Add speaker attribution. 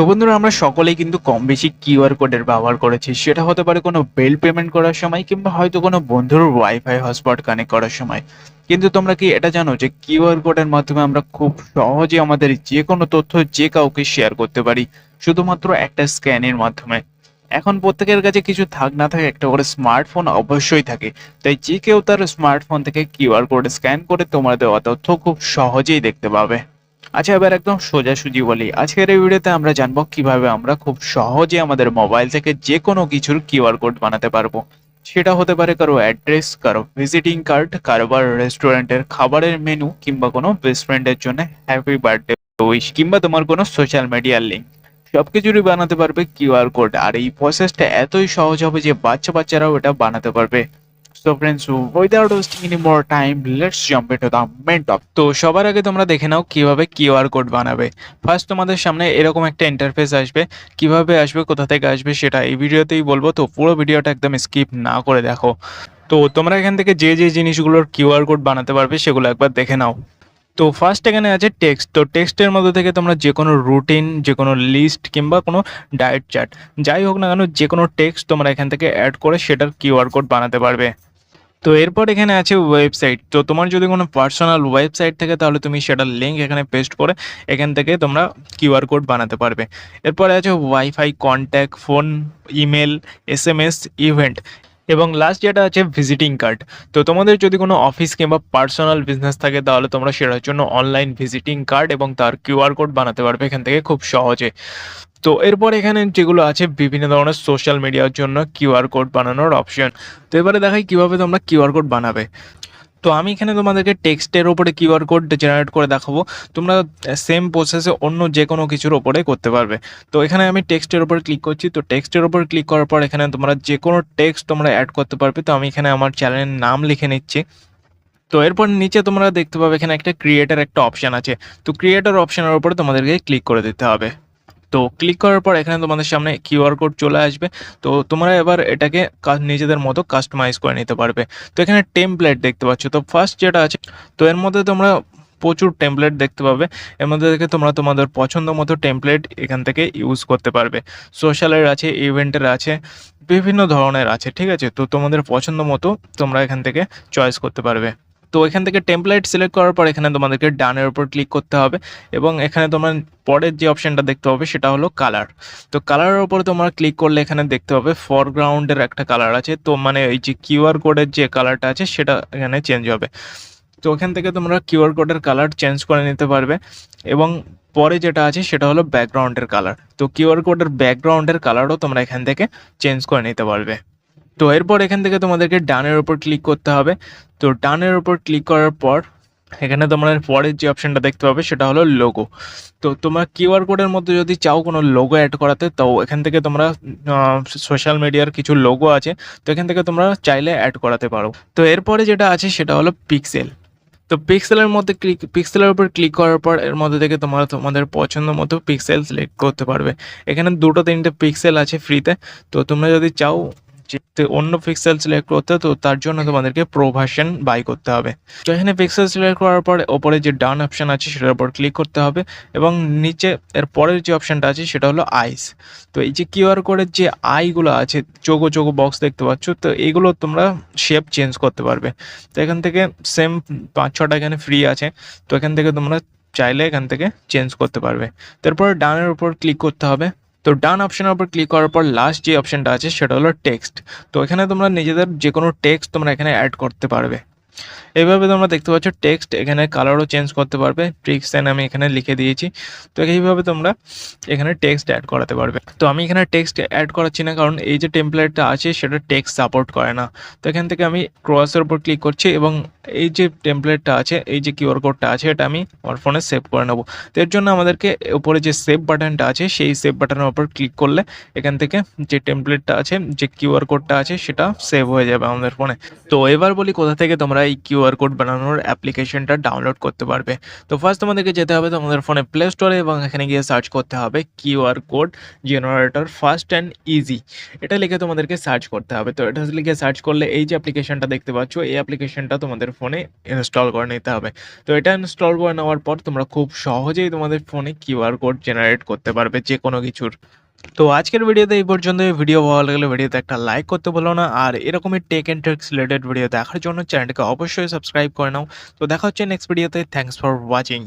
Speaker 1: তো বন্ধুরা, আমরা সকলেই কিন্তু কম বেশি কিউআর কোডের ব্যবহার করেছি। সেটা হতে পারে কোনো বিল পেমেন্ট করার সময় কিংবা হয়তো কোনো বন্ধুর ওয়াইফাই হটস্পট কানেক্ট করার সময়। কিন্তু তোমরা কি এটা জানো যে কিউআর কোডের মাধ্যমে আমরা খুব সহজে আমাদের যে কোনো তথ্য যে কাউকে শেয়ার করতে পারি, শুধুমাত্র একটা স্ক্যানের মাধ্যমে। এখন প্রত্যেকের কাছে কিছু থাক না থাকে, একটা করে স্মার্টফোন অবশ্যই থাকে। তাই যে কেউ তার স্মার্টফোন থেকে কিউআর কোড স্ক্যান করে তোমার দেওয়া তথ্য খুব সহজেই দেখতে পাবে। আচ্ছা এবার একদম সোজাসুজি বলি। আজকের এই ভিডিওতে আমরা জানব কীভাবে আমরা খুব সহজে আমাদের মোবাইল থেকে যে কোনো কিছুর কিউআর কোড বানাতে পারব। সেটা হতে পারে কারও অ্যাড্রেস কারও ভিজিটিং কার্ড কারোবার রেস্টুরেন্টের খাবারের মেনু কিংবা কোনো বেস্ট ফ্রেন্ডের জন্য হ্যাপি বার্থডে উইশ কিংবা তোমার কোনো সোশ্যাল মিডিয়ার লিঙ্ক সবকিছুরই বানাতে পারবে কিউআর কোড আর এই প্রসেসটা এতই সহজ হবে যে বাচ্চা বাচ্চারাও এটা বানাতে পারবে। So friends without wasting any more time let's jump into the main top তো সবার আগে তোমরা দেখে নাও কীভাবে কিউআর কোড বানাবে। ফার্স্ট তোমাদের সামনে এরকম একটা ইন্টারফেস আসবে। কীভাবে আসবে, কোথা থেকে আসবে সেটা এই ভিডিওতেই বলব। তো পুরো ভিডিওটা একদম স্কিপ না করে দেখো। তো তোমরা এখান থেকে যে যে জিনিসগুলোর কিউআর কোড বানাতে পারবে সেগুলো একবার দেখে নাও। তো ফার্স্ট এখানে আছে টেক্সট তো টেক্সটের মধ্যে থেকে তোমরা যে কোনো রুটিন যে কোনো লিস্ট কিংবা কোনো ডায়েট চার্ট যাই হোক না কেন, যে কোনো টেক্সট তোমরা এখান থেকে অ্যাড করে সেটার কিউআর কোড বানাতে পারবে। তো এরপর এখানে আছে ওয়েবসাইট তো তোমার যদি কোনো পার্সোনাল ওয়েবসাইট থাকে, তাহলে তুমি সেটার লিঙ্ক এখানে পেস্ট করে এখান থেকে তোমরা কিউআর কোড বানাতে পারবে। এরপরে আছে wifi contact phone email S M S event এবং লাস্ট যেটা আছে ভিজিটিং কার্ড তো তোমাদের যদি কোনো অফিস কিংবা পার্সোনাল বিজনেস থাকে, তাহলে তোমরা সেটার জন্য অনলাইন ভিজিটিং কার্ড এবং তার কিউআর কোড বানাতে পারবে এখান থেকে খুব সহজে। তো এরপর এখানে যেগুলো আছে, বিভিন্ন ধরনের সোশ্যাল মিডিয়ার জন্য কিউআর কোড বানানোর অপশন তো এবারে দেখাই কীভাবে তোমরা কিউআর কোড বানাবে। তো আমি এখানে তোমাদেরকে টেক্সটের ওপরে কিউআর কোড জেনারেট করে দেখাবো। তোমরা সেম প্রসেসে অন্য যে কোনো কিছুর ওপরে করতে পারবে। তো এখানে আমি টেক্সটের ওপর ক্লিক করছি। তো টেক্সটের ওপর ক্লিক করার পর এখানে তোমরা যে কোনো টেক্সট তোমরা অ্যাড করতে পারবে। তো আমি এখানে আমার চ্যানেলের নাম লিখে নিচ্ছি। তো এরপর নিচে তোমরা দেখতে পাবে এখানে একটা ক্রিয়েটার একটা অপশান আছে। তো ক্রিয়েটার অপশানের উপরে তোমাদেরকে ক্লিক করে দিতে হবে। তো ক্লিক করার পর এখানে তোমাদের সামনে কিউআর কোড চলে আসবে। তো তোমরা এবার এটাকে নিজেদের মতো কাস্টমাইজ করে নিতে পারবে। তো এখানে টেমপ্লেট দেখতে পাচ্ছ। তো ফার্স্ট যেটা আছে, তো এর মধ্যে তোমরা প্রচুর টেমপ্লেট দেখতে পাবে। এর মধ্যে থেকে তোমরা তোমাদের পছন্দ মতো টেমপ্লেট এখান থেকে ইউজ করতে পারবে। সোশ্যালের আছে ইভেন্টের আছে, বিভিন্ন ধরনের আছে, ঠিক আছে? তো তোমাদের পছন্দ মতো তোমরা এখান থেকে চয়েস করতে পারবে। তো এখান থেকে টেমপ্লেট সিলেক্ট করার পর এখানে তোমাদেরকে ডানের উপর ক্লিক করতে হবে এবং এখানে তোমার পরের যে অপশনটা দেখতে পাবে সেটা হলো কালার তো কালারের উপরে তোমরা ক্লিক করলে এখানে দেখতে পাবে ফরগ্রাউন্ডের একটা কালার আছে। তো মানে এই যে কিউআর কোডের যে কালারটা আছে সেটা এখানে চেঞ্জ হবে। তো এখান থেকে তোমরা কিউআর কোডের কালার চেঞ্জ করে নিতে পারবে এবং পরে যেটা আছে সেটা হলো ব্যাকগ্রাউন্ডের কালার তো কিউআর কোডের ব্যাকগ্রাউন্ডের কালারও তোমরা এখান থেকে চেঞ্জ করে নিতে পারবে। তো এরপর এখান থেকে তোমাদেরকে ডানের ওপর ক্লিক করতে হবে। তো ডানের ওপর ক্লিক করার পর, এখানে তোমরা পরের যে অপশনটা দেখতে পাবে, সেটা হলো লোগো তো তোমরা কিউআর কোডের মধ্যে যদি চাও কোনো লোগো অ্যাড করাতে তো এখান থেকে তোমরা সোশ্যাল মিডিয়ার কিছু লোগো আছে, তো এখান থেকে তোমরা চাইলে অ্যাড করাতে পারো। তো এরপরে যেটা আছে, সেটা হলো পিক্সেল তো পিক্সেলের মধ্যে ক্লিক পিক্সেলের উপর ক্লিক করার পর, এর মধ্যে থেকে তোমরা তোমাদের পছন্দ মতো পিক্সেল সিলেক্ট করতে পারবে। এখানে দুটো তিনটে পিক্সেল আছে ফ্রিতে তো তোমরা যদি চাও যে অন্য পিক্সেল সিলেক্ট করতে তো তার জন্য তোমাদেরকে প্রো ভার্সন বাই করতে হবে। তো এখানে পিক্সেল সিলেক্ট করার পর ওপরে যে ডান অপশন আছে, সেটার উপর ক্লিক করতে হবে এবং নিচে এর পরের যে অপশনটা আছে, সেটা হলো আইস তো এই যে কিউআর কোডের যে আইগুলো আছে চোগো চোগো বক্স দেখতে পাচ্ছ, তো এইগুলো তোমরা শেপ চেঞ্জ করতে পারবে। তো এখান থেকে সেম পাঁচ ছটা এখানে ফ্রি আছে, তো এখান থেকে তোমরা চাইলে এখান থেকে চেঞ্জ করতে পারবে। তারপর ডানের উপর ক্লিক করতে হবে। তো ডান অপশনের উপর ক্লিক করার পর লাস্ট যে অপশনটা আছে, সেটা হলো টেক্সট তো এখানে তোমরা নিজেদের যে কোনো টেক্সট তোমরা এখানে অ্যাড করতে পারবে। এইভাবে তোমরা দেখতে পাচ্ছ টেক্সট এখানে কালারও চেঞ্জ করতে পারবে ট্রিক্স টেক্সট আমি এখানে লিখে দিয়েছি। তো এইভাবে তোমরা এখানে টেক্সট অ্যাড করাতে পারবে। তো আমি এখানে টেক্সট অ্যাড করাচ্ছি না, কারণ এই যে টেমপ্লেটটা আছে, সেটা টেক্সট সাপোর্ট করে না। তো এখান থেকে আমি ক্রসের উপর ক্লিক করছি এবং এই যে টেমপ্লেটটা আছে, এই যে কিউআর কোডটা আছে, এটা আমি আমার ফোনে সেভ করে নেব। তো এর জন্য আমাদেরকে উপরে যে সেভ বাটনটা আছে, সেই সেভ বাটনের উপর ক্লিক করলে এখান থেকে যে টেমপ্লেটটা আছে, যে কিউআর কোডটা আছে, সেটা সেভ হয়ে যাবে আমাদের ফোনে তো এবার বলি কোথা থেকে তোমরা তোমরা এই কিউআর কোড বানানোর অ্যাপ্লিকেশনটা ডাউনলোড করতে পারবে। তো ফার্স্ট তোমাদেরকে যেতে হবে তোমাদের ফোনে প্লে স্টোরে এবং এখানে গিয়ে সার্চ করতে হবে QR code generator fast and easy এটা লিখে তোমাদেরকে সার্চ করতে হবে। তো এটা লিখে সার্চ করলে এই যে অ্যাপ্লিকেশনটা দেখতে পাচ্ছ, এই অ্যাপ্লিকেশনটা তোমাদের ফোনে ইনস্টল করে নিতে হবে। তো এটা ইনস্টল করে নেওয়ার পর তোমরা খুব সহজেই তোমাদের ফোনে কিউআর কোড জেনারেট করতে পারবে যে কোনো কিছুর। তো আজকের ভিডিওতে এই পর্যন্ত ভিডিও ভালো লাগলে ভিডিওতে একটা লাইক করতে বলো না। আর এরকমই tech and tricks related video দেখার জন্য চ্যানেলটাকে অবশ্যই সাবস্ক্রাইব করে নাও। তো দেখা হচ্ছে নেক্সট ভিডিওতে থ্যাংকস ফর ওয়াচিং